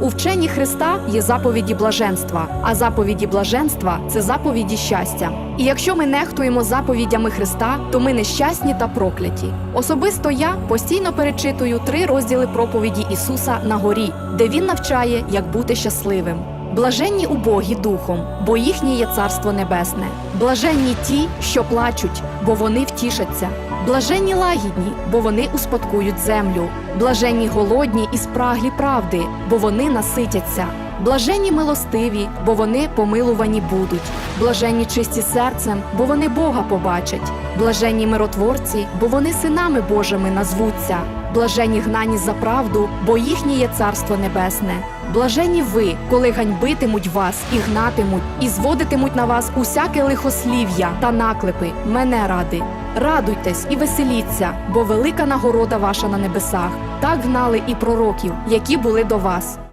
У вченні Христа є заповіді блаженства, а заповіді блаженства це заповіді щастя. І якщо ми нехтуємо заповідями Христа, то ми нещасні та прокляті. Особисто я постійно перечитую три розділи проповіді Ісуса на горі, де він навчає, як бути щасливим. Блаженні убогі духом, бо їхнє є царство небесне. Блаженні ті, що плачуть, бо вони втішаться. Блаженні лагідні, бо вони успадкують землю. Блаженні голодні і спраглі правди, бо вони наситяться. Блаженні милостиві, бо вони помилувані будуть. Блаженні чисті серцем, бо вони Бога побачать. Блаженні миротворці, бо вони синами Божими назвуться. Блаженні гнані за правду, бо їхнє є царство небесне. Блаженні ви, коли ганьбитимуть вас і гнатимуть, і зводитимуть на вас усяке лихослів'я та наклепи, мене ради. Радуйтесь і веселіться, бо велика нагорода ваша на небесах. Так гнали і пророків, які були до вас.